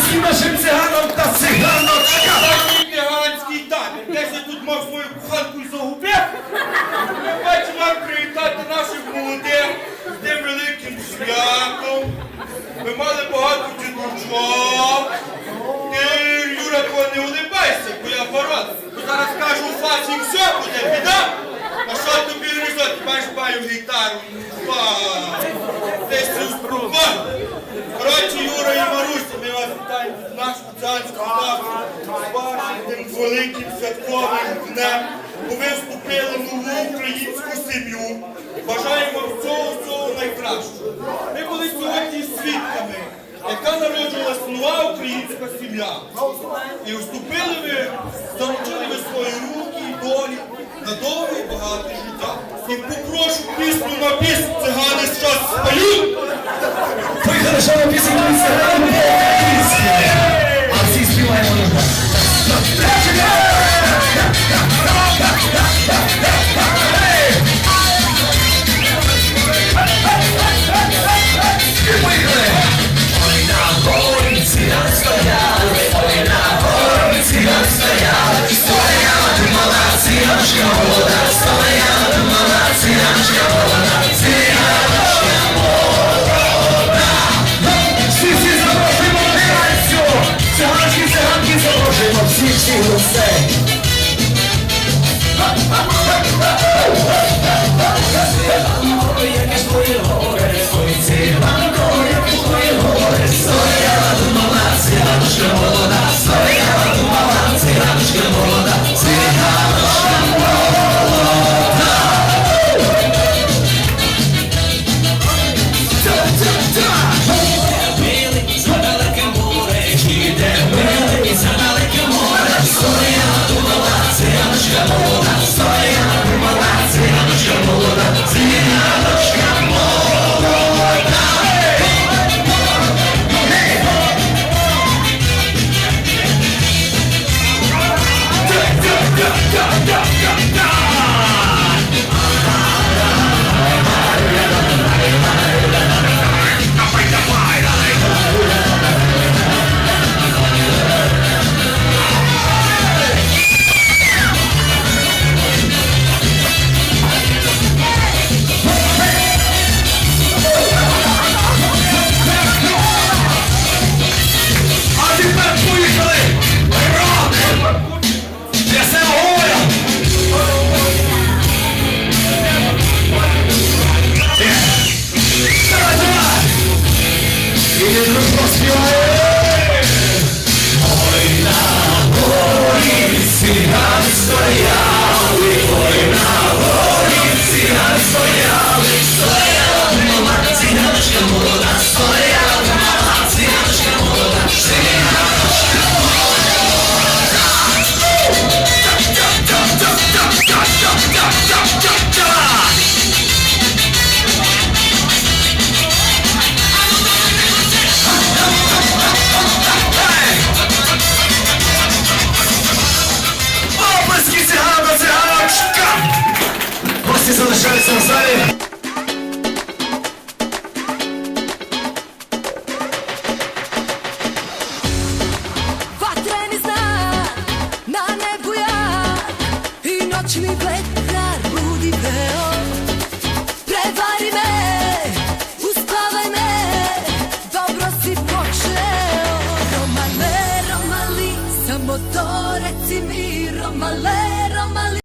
Оплески нашим циганам та циганочкам! Такий циганський табір. Де ж я тут мав свою куханку і загубив? Ми бачимо вам привітати наших молодих з тим великим святом. Ми мали багато діточок. Ти, Юра, то не улибайся, бо я ворот. Бо зараз кажу у фасі все буде, біда. А що тобі різати? Маєш маю гітару. Вау! Десь це спробував. Коротше, Юра і Маруся, ми вас вітаємо вашим тим великим святковим днем, бо ви вступили нову українську сім'ю. Бажаємо всього, всього найкращого. Ми були сьогодні свідками, яка народжувалась нова українська сім'я. І вступили ви, заручили ви свої руки і долі на довге і багате життя. І попрошу пісню на пісню цигани щас споють. Поїхали, що на пісеньки Roll Чуй бет гарбуди бео